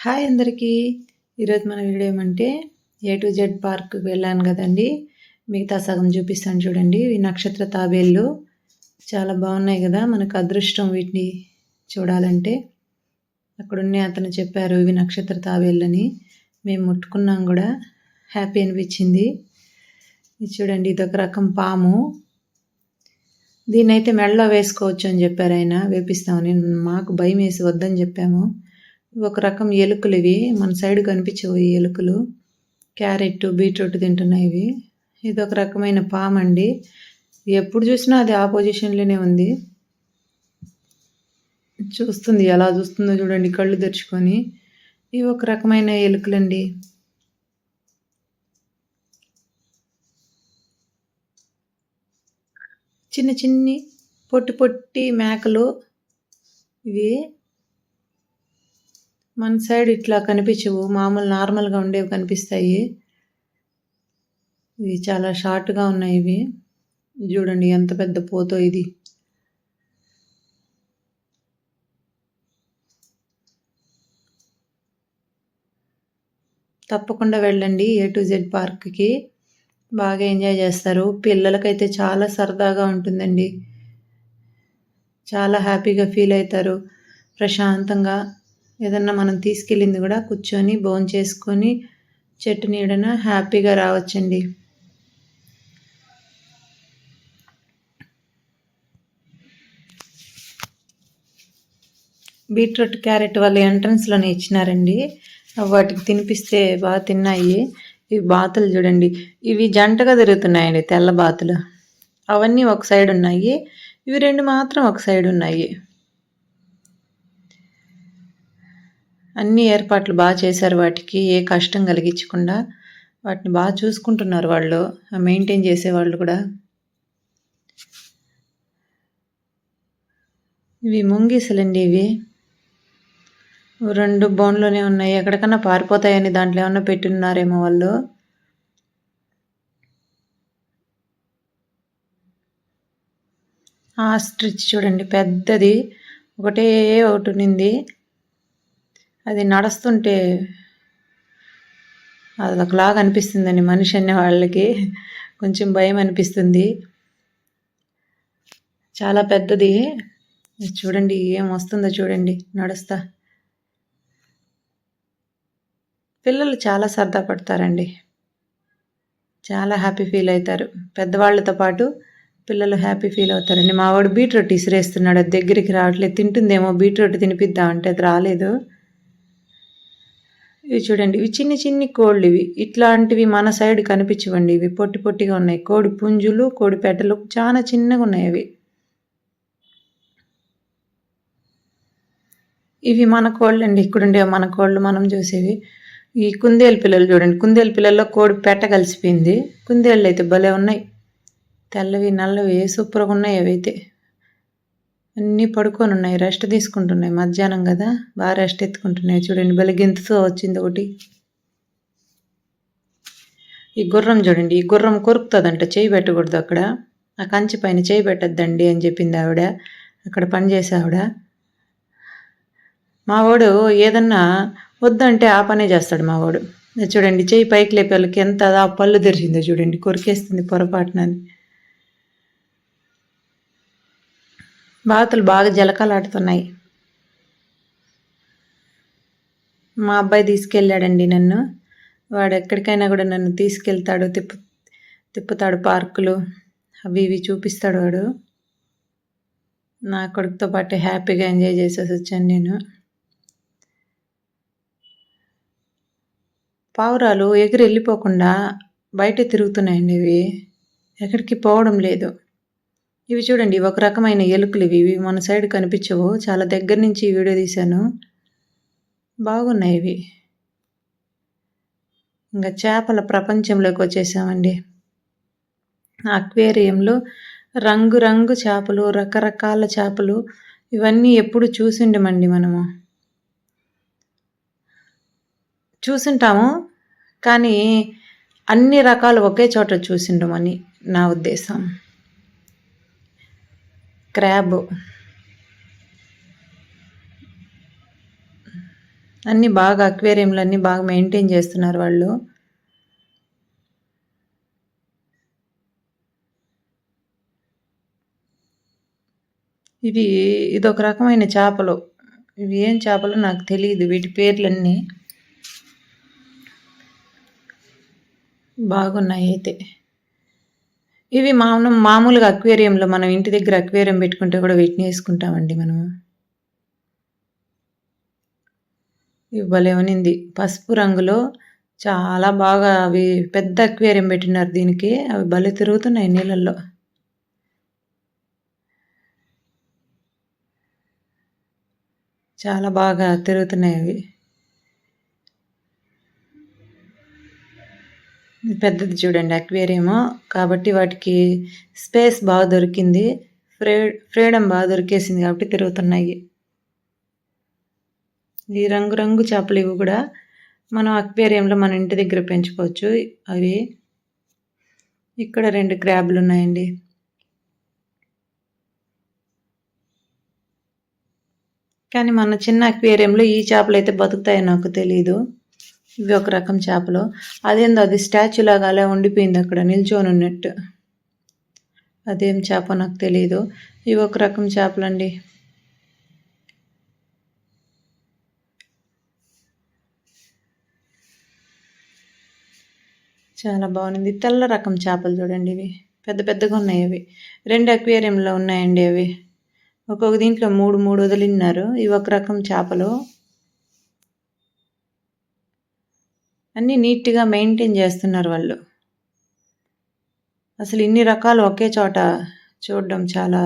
Hi అందరికీ. ఈరోజు మన వీడియో ఏమంటే ఏ టు జెడ్ పార్క్కి వెళ్ళాను కదండి. మిగతా సగం చూపిస్తాను చూడండి. ఈ నక్షత్ర తాబేళ్ళు చాలా బాగున్నాయి కదా. మనకు అదృష్టం వీటిని చూడాలంటే. అక్కడున్నే అతను చెప్పారు ఇవి నక్షత్ర తాబేళ్ళని. మేము ముట్టుకున్నాం కూడా. హ్యాపీ అనిపించింది. ఇది చూడండి ఇదొక రకం పాము. దీన్నైతే మెడలో వేసుకోవచ్చు అని చెప్పారు ఆయన. వేపిస్తామని. మాకు భయం వేసి వద్దని చెప్పాము. ఒక రకం ఎలుకలు ఇవి. మన సైడ్ కనిపించవు ఈ ఎలుకలు. క్యారెట్ బీట్రూట్ తింటున్నాయి ఇవి. ఇది ఒక రకమైన పామ్ అండి. ఎప్పుడు చూసినా అది ఆపోజిషన్లోనే ఉంది. చూస్తుంది ఎలా చూస్తుందో చూడండి కళ్ళు తెరుచుకొని. ఇవి ఒక రకమైన ఎలుకలండి. చిన్న చిన్ని పొట్టి పొట్టి మేకలు ఇవి. మన సైడ్ ఇట్లా కనిపించవు. మామూలు నార్మల్గా ఉండేవి కనిపిస్తాయి. ఇవి చాలా షార్ట్గా ఉన్నాయి ఇవి. చూడండి ఎంత పెద్ద పోతో ఇది. తప్పకుండా వెళ్ళండి ఏ టు జెడ్ పార్క్కి. బాగా ఎంజాయ్ చేస్తారు. పిల్లలకైతే చాలా సరదాగా ఉంటుందండి. చాలా హ్యాపీగా ఫీల్ అవుతారు. ప్రశాంతంగా. ఏదన్నా మనం తీసుకెళ్ళింది కూడా కూర్చొని బోన్ చేసుకొని చెట్టు నీడన హ్యాపీగా రావచ్చండి. బీట్రూట్ క్యారెట్ వాళ్ళ ఎంట్రన్స్లోనే ఇచ్చినారండి. వాటికి తినిపిస్తే బాగా తిన్నాయి. ఇవి బాతులు చూడండి. ఇవి జంటగా తిరుగుతున్నాయండి తెల్ల బాతులు. అవన్నీ ఒక సైడ్ ఉన్నాయి. ఇవి రెండు మాత్రం ఒక సైడ్ ఉన్నాయి. అన్ని ఏర్పాట్లు బాగా చేశారు వాటికి ఏ కష్టం కలిగించకుండా వాటిని బాగా చూసుకుంటున్నారు వాళ్ళు మెయింటైన్ చేసేవాళ్ళు కూడా. ఇవి ముంగీసలండి ఇవి. రెండు బోన్లోనే ఉన్నాయి. ఎక్కడికన్నా పారిపోతాయని దాంట్లో ఏమన్నా పెట్టున్నారేమో వాళ్ళు. ఆ స్ట్రిచ్ చూడండి పెద్దది. ఒకటే ఒకటి ఉన్నింది. అది నడుస్తుంటే అది ఒకలాగా అనిపిస్తుందండి మనిషి అనే వాళ్ళకి. కొంచెం భయం అనిపిస్తుంది. చాలా పెద్దది. చూడండి ఏం వస్తుందో చూడండి. నడుస్తా. పిల్లలు చాలా సరదా పడతారండి. చాలా హ్యాపీ ఫీల్ అవుతారు. పెద్దవాళ్ళతో పాటు పిల్లలు హ్యాపీ ఫీల్ అవుతారండి. మా వాడు బీట్రూట్ ఇసిరేస్తున్నాడు. అది దగ్గరికి రావట్లేదు. తింటుందేమో బీట్రూట్ తినిపిద్దామంటే అది రాలేదు. ఇవి చూడండి. ఇవి చిన్ని చిన్ని కోళ్ళు ఇవి ఇట్లాంటివి మన సైడ్ కనిపించవండి. ఇవి పొట్టి పొట్టిగా ఉన్నాయి. కోడి పుంజులు కోడి పెట్టలు చాలా చిన్నగా ఉన్నాయి అవి. ఇవి మన కోళ్ళు అండి ఇక్కడుండే మన కోళ్ళు మనం చూసేవి. ఈ కుందేలు పిల్లలు చూడండి. కుందేలు పిల్లల్లో కోడి పెట్ట కలిసిపోయింది. కుందేళ్ళు అయితే భలే ఉన్నాయి. తెల్లవి నల్లవి సూపర్గా ఉన్నాయి అవైతే అన్నీ పడుకొని ఉన్నాయి రెస్ట్ తీసుకుంటున్నాయి. మధ్యాహ్నం కదా బాగా రెస్ట్ ఎత్తుకుంటున్నాయి. చూడండి బలిగింతతో వచ్చింది ఒకటి. ఈ గుర్రం చూడండి ఈ గుర్రం కొరుకుతుందంట చేయి పెట్టకూడదు అక్కడ. ఆ కంచి పైన చేయి పెట్టద్దండి అని చెప్పింది ఆవిడ. అక్కడ పనిచేసే ఆవిడ. మావాడు ఏదన్నా వద్దంటే ఆ పనే చేస్తాడు మావాడు. చూడండి చేయి పైకి లేపి వాళ్ళకి ఎంత పళ్ళు తెరిచిందో చూడండి కొరికేస్తుంది పొరపాటునని బాతులు బాగా జలకాలాడుతున్నాయి మా అబ్బాయి తీసుకెళ్ళాడండి నన్ను. వాడు ఎక్కడికైనా కూడా నన్ను తీసుకెళ్తాడు తిప్పు తిప్పుతాడు పార్కులు. అవి ఇవి చూపిస్తాడు వాడు. నా కొడుకుతో పాటు హ్యాపీగా ఎంజాయ్ చేసేసి వచ్చాను నేను. పావురాలు ఎగిరి వెళ్ళిపోకుండా బయట తిరుగుతున్నాయండి ఇవి. ఎక్కడికి పోవడం లేదు. ఇవి చూడండి ఒక రకమైన ఎలుకలు ఇవి. ఇవి మన సైడ్ కనిపించవు. చాలా దగ్గర నుంచి వీడియో తీశాను. బాగున్నాయి ఇవి. ఇంకా చేపల ప్రపంచంలోకి వచ్చేసామండి. అక్వేరియంలో రంగురంగు చేపలు రకరకాల చేపలు. ఇవన్నీ ఎప్పుడు చూసిండమండి మనము. చూసింటాము కానీ అన్ని రకాలు ఒకే చోట చూసిండమని నా ఉద్దేశం. క్రాబ్. అన్నీ బాగా అక్వేరియంలు అన్నీ బాగా మెయింటైన్ చేస్తున్నారు వాళ్ళు. ఇవి ఇదొక రకమైన చేపలు. ఇవి ఏం చేపలు నాకు తెలియదు వీటి పేర్లన్నీ బాగున్నాయి అయితే. ఇవి మనం మామూలుగా అక్వేరియంలో మనం ఇంటి దగ్గర అక్వేరియం పెట్టుకుంటే కూడా వీటిని వేసుకుంటామండి మనము. ఇవి భలే ఉనింది పసుపు రంగులో చాలా బాగా అవి పెద్ద అక్వేరియం పెట్టినారు దీనికి. అవి భలే తిరుగుతున్నాయి నీళ్ళల్లో. చాలా బాగా తిరుగుతున్నాయి అవి. పెద్దది చూడండి అక్వేరియము. కాబట్టి వాటికి స్పేస్ బాగా దొరికింది. ఫ్రీ ఫ్రీడమ్ బాగా దొరికేసింది కాబట్టి తిరుగుతున్నాయి. ఈ రంగురంగు చేపలు ఇవి కూడా మనం అక్వేరియంలో మన ఇంటి దగ్గర పెంచుకోవచ్చు. అవి ఇక్కడ రెండు క్రాబ్లు ఉన్నాయండి. కానీ మన చిన్న అక్వేరియంలో ఈ చేపలు అయితే బతుకుతాయో నాకు తెలీదు. ఇవి ఒక రకం చేపలు. అదేందో అది స్టాచ్యూ లాగా అలా ఉండిపోయింది అక్కడ నిల్చొని ఉన్నట్టు. అదేం చేప నాకు తెలియదు ఇవి ఒక రకం చేపలండి. చాలా బాగుంది. తెల్ల రకం చేపలు చూడండి ఇవి. పెద్ద పెద్దగా ఉన్నాయి అవి. రెండు అక్వేరియంలో ఉన్నాయండి అవి. ఒక్కొక్క దీంట్లో మూడు మూడు వదిలిన్నారు. ఇవి ఒక రకం చేపలు. అన్నీ నీట్గా మెయింటైన్ చేస్తున్నారు వాళ్ళు. అసలు ఇన్ని రకాలు ఒకే చోట చూడడం చాలా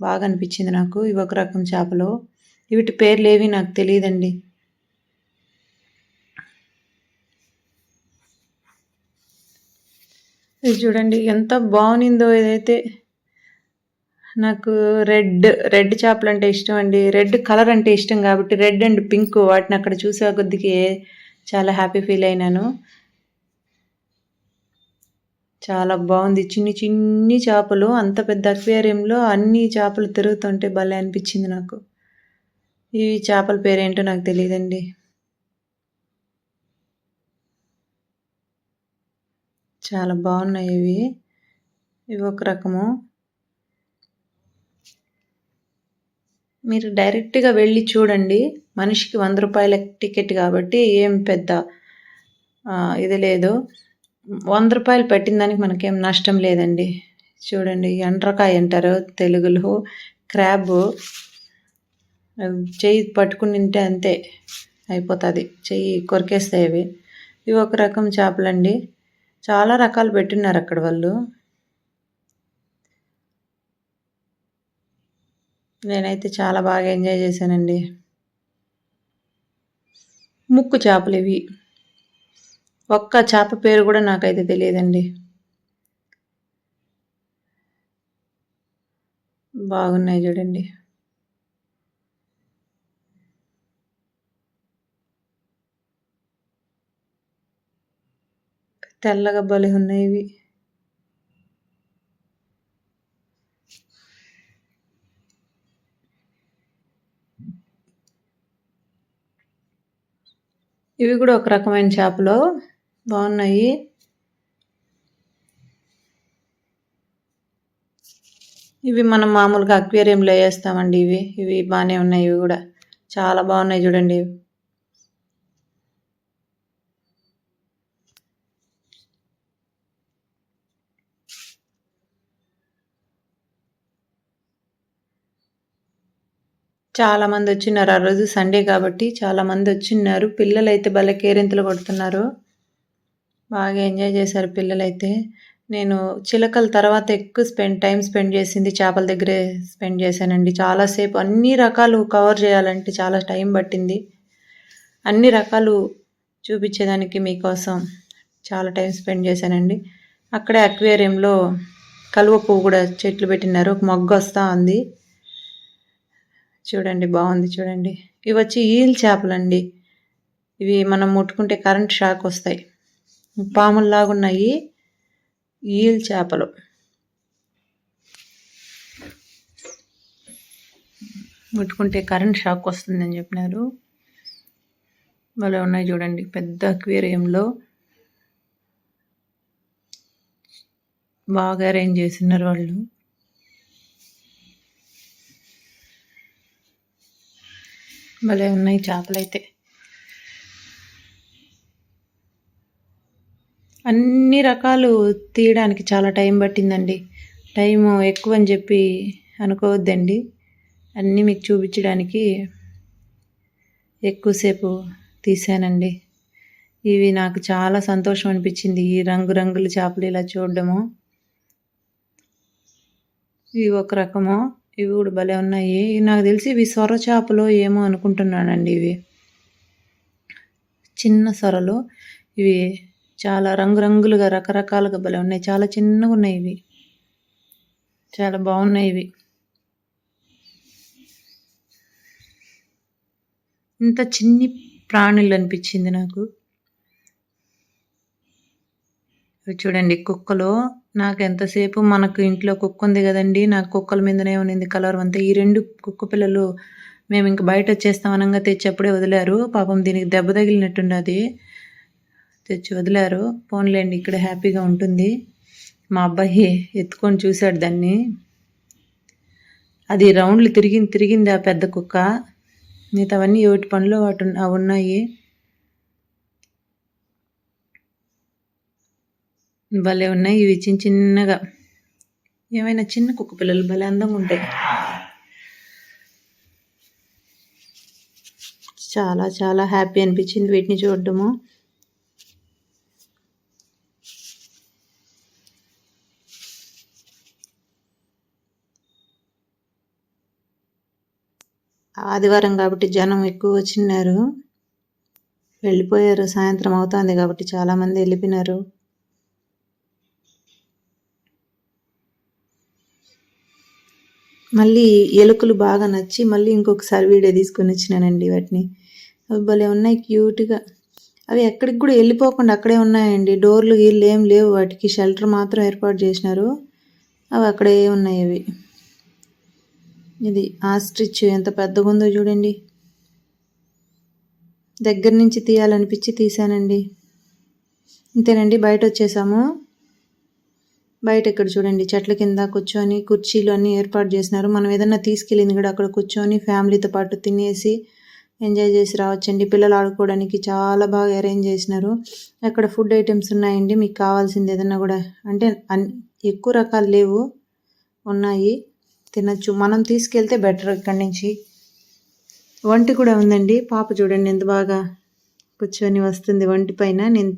బాగా అనిపించింది నాకు ఇవి ఒక రకం చేపలు. వీటి పేర్లు ఏవి నాకు తెలియదండి ఇది చూడండి ఎంత బాగునిందో ఇదైతే నాకు రెడ్ రెడ్ చేపలు అంటే ఇష్టం అండి. రెడ్ కలర్ అంటే ఇష్టం కాబట్టి రెడ్ అండ్ పింక్ వాటిని అక్కడ చూసే కొద్దికి చాలా హ్యాపీ ఫీల్ అయినాను. చాలా బాగుంది. చిన్ని చిన్ని చేపలు అంత పెద్ద అక్వేరియంలో అన్ని చేపలు తిరుగుతుంటే భలే అనిపించింది నాకు. ఈ చేపల పేరేంటో నాకు తెలియదండి. చాలా బాగున్నాయి ఇవి. ఇవి ఒక రకము. మీరు డైరెక్ట్గా వెళ్ళి చూడండి. మనిషికి వంద రూపాయల టికెట్ కాబట్టి ఏం పెద్ద ఇది లేదు. వంద రూపాయలు పెట్టిన దానికి మనకేం నష్టం లేదండి. చూడండి ఎండ్రకాయ అంటారు తెలుగులో. క్రాబ్ చెయ్యి పట్టుకుని తింటే అంతే అయిపోతుంది. చెయ్యి కొరికేస్తాయి అవి. ఇవి ఒక రకం చేపలండి. చాలా రకాలు పెట్టిన్నారు అక్కడ వాళ్ళు. నేనైతే చాలా బాగా ఎంజాయ్ చేశానండి. ముక్కు చేపలు ఇవి. ఒక్క చేప పేరు కూడా నాకైతే తెలియదండి. బాగున్నాయి చూడండి. తెల్లగా బలి ఉన్నాయి ఇవి. ఇవి కూడా ఒక రకమైన చేపలు. బాగున్నాయి. ఇవి మనం మామూలుగా అక్వేరియంలో వేస్తామండి ఇవి. ఇవి బాగానే ఉన్నాయి ఇవి కూడా. చాలా బాగున్నాయి చూడండి. చాలామంది వచ్చినారు. ఆ రోజు సండే కాబట్టి చాలామంది వచ్చిన్నారు పిల్లలైతే భలే కేరింతలు కొడుతున్నారు. బాగా ఎంజాయ్ చేశారు పిల్లలైతే. నేను చిలకల తర్వాత ఎక్కువ స్పెండ్ టైం స్పెండ్ చేసింది చేపల దగ్గరే స్పెండ్ చేశానండి. చాలాసేపు అన్ని రకాలు కవర్ చేయాలంటే చాలా టైం పట్టింది. అన్ని రకాలు చూపించేదానికి మీకోసం చాలా టైం స్పెండ్ చేశానండి. అక్కడే అక్వేరియంలో కలువ పువ్వు కూడా చెట్లు పెట్టినారు. ఒక మొగ్గ వస్తూ ఉంది. చూడండి బాగుంది చూడండి. ఇవి వచ్చి ఈల్ చేపలండి. ఇవి మనం ముట్టుకుంటే కరెంట్ షాక్ వస్తాయి. పాముల్లాగున్నాయి ఈల్ చేపలు. ముట్టుకుంటే కరెంట్ షాక్ వస్తుందని చెప్పినారు. భలే ఉన్నాయి చూడండి పెద్ద అక్వేరియంలో. బాగా అరేంజ్ చేసినారు వాళ్ళు. భలే ఉన్నాయి చేపలు అయితే. అన్ని రకాలు తీయడానికి చాలా టైం పట్టిందండి. టైము ఎక్కువ అని చెప్పి అనుకోవద్దండి. అన్నీ మీకు చూపించడానికి ఎక్కువసేపు తీసానండి ఇవి నాకు చాలా సంతోషం అనిపించింది ఈ రంగురంగుల చేపలు ఇలా చూడడము. ఇవి ఒక రకము. ఇవి కూడా భలే ఉన్నాయి. నాకు తెలిసి ఇవి సొర చేపలో ఏమో అనుకుంటున్నానండి ఇవి. చిన్న సొరలు. ఇవి చాలా రంగురంగులుగా రకరకాలుగా భలే ఉన్నాయి. చాలా చిన్నగా ఉన్నాయి ఇవి. చాలా బాగున్నాయి ఇవి. ఇంత చిన్ని ప్రాణులు అనిపించింది నాకు. చూడండి కుక్కలో నాకు ఎంతసేపు మనకు ఇంట్లో కుక్క ఉంది కదండి నాకు కుక్కల మీదనే ఉన్నింది కలర్ అంతా. ఈ రెండు కుక్క పిల్లలు మేము ఇంక బయట వచ్చేస్తాం అనంగా తెచ్చి అప్పుడే వదిలారు. పాపం దీనికి దెబ్బ తగిలినట్టున్నది తెచ్చి వదిలారు. పోన్లేండి ఇక్కడ హ్యాపీగా ఉంటుంది. మా అబ్బాయి ఎత్తుకొని చూశాడు దాన్ని. అది రౌండ్లు తిరిగింది తిరిగింది ఆ పెద్ద కుక్క. మిగతావన్నీ ఏటి పనులు వాటి ఉన్నాయి. భలే ఉన్నాయి. ఇవి చిన్న చిన్నగా. ఏమైనా చిన్న కుక్క పిల్లలు భలే అందంగా ఉంటాయి. చాలా చాలా హ్యాపీ అనిపించింది వీటిని చూడడము. ఆదివారం కాబట్టి జనం ఎక్కువ వచ్చినారు. వెళ్ళిపోయారు. సాయంత్రం అవుతుంది కాబట్టి చాలామంది వెళ్ళిపోయినారు. మళ్ళీ ఎలుకలు బాగా నచ్చి మళ్ళీ ఇంకొకసారి వీడియో తీసుకొని వచ్చినానండి వాటిని. అవి భలే ఉన్నాయి క్యూట్గా అవి ఎక్కడికి కూడా వెళ్ళిపోకుండా అక్కడే ఉన్నాయండి. డోర్లు గీళ్ళు ఏం లేవు వాటికి. షెల్టర్ మాత్రం ఏర్పాటు చేసినారు. అవి అక్కడే ఉన్నాయి అవి. ఇది ఆస్ట్రిచ్ ఎంత పెద్దగా ఉందో చూడండి. దగ్గర నుంచి తీయాలనిపించి తీసానండి ఇంతేనండి బయట వచ్చేసాము. బయట ఇక్కడ చూడండి చెట్ల కింద కూర్చొని కుర్చీలు అన్నీ ఏర్పాటు చేసినారు. మనం ఏదన్నా తీసుకెళ్ళింది కూడా అక్కడ కూర్చొని ఫ్యామిలీతో పాటు తినేసి ఎంజాయ్ చేసి రావచ్చండి. పిల్లలు ఆడుకోవడానికి చాలా బాగా అరేంజ్ చేసినారు. అక్కడ ఫుడ్ ఐటమ్స్ ఉన్నాయండి? మీకు కావాల్సింది ఏదన్నా కూడా. అంటే ఎక్కువ రకాలు లేవు. ఉన్నాయి. తినచ్చు. మనం తీసుకెళ్తే బెటర్ ఇక్కడి నుంచి. వంటి కూడా ఉందండి. పాప చూడండి ఎంత బాగా కూర్చొని వస్తుంది. వంటి పైన నేను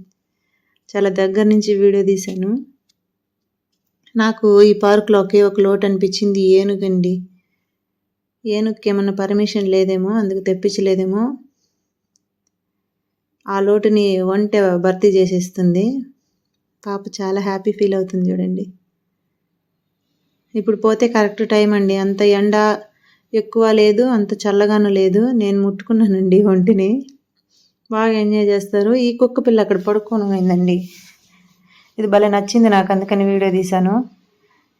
చాలా దగ్గర నుంచి వీడియో తీశాను. నాకు ఈ పార్క్లో ఒకే ఒక లోటు అనిపించింది ఏనుగండి. ఏనుగుకి ఏమన్నా పర్మిషన్ లేదేమో అందుకు తెప్పించలేదేమో. ఆ లోటుని వంట భర్తీ చేసేస్తుంది. పాప చాలా హ్యాపీ ఫీల్ అవుతుంది చూడండి. ఇప్పుడు పోతే కరెక్ట్ టైం అండి. అంత ఎండ ఎక్కువ లేదు అంత చల్లగాను లేదు. నేను ముట్టుకున్నానండి ఒంటిని. బాగా ఎంజాయ్ చేస్తారు. ఈ కుక్క పిల్ల అక్కడ పడుకోవడం అయిందండి ఇది భలే నచ్చింది నాకు అందుకని వీడియో తీశాను.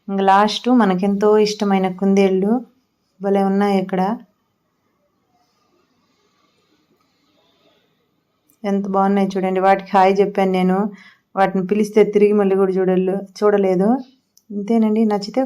ఇంకా లాస్ట్ మనకెంతో ఇష్టమైన కుందేళ్ళు భలే ఉన్నాయి ఇక్కడ. ఎంత బాగున్నాయి చూడండి. వాటికి హాయ్ చెప్పాను నేను. వాటిని పిలిస్తే తిరిగి మళ్ళీ కూడా చూడలేదు చూడలేదు. ఇంతేనండి. నచ్చితే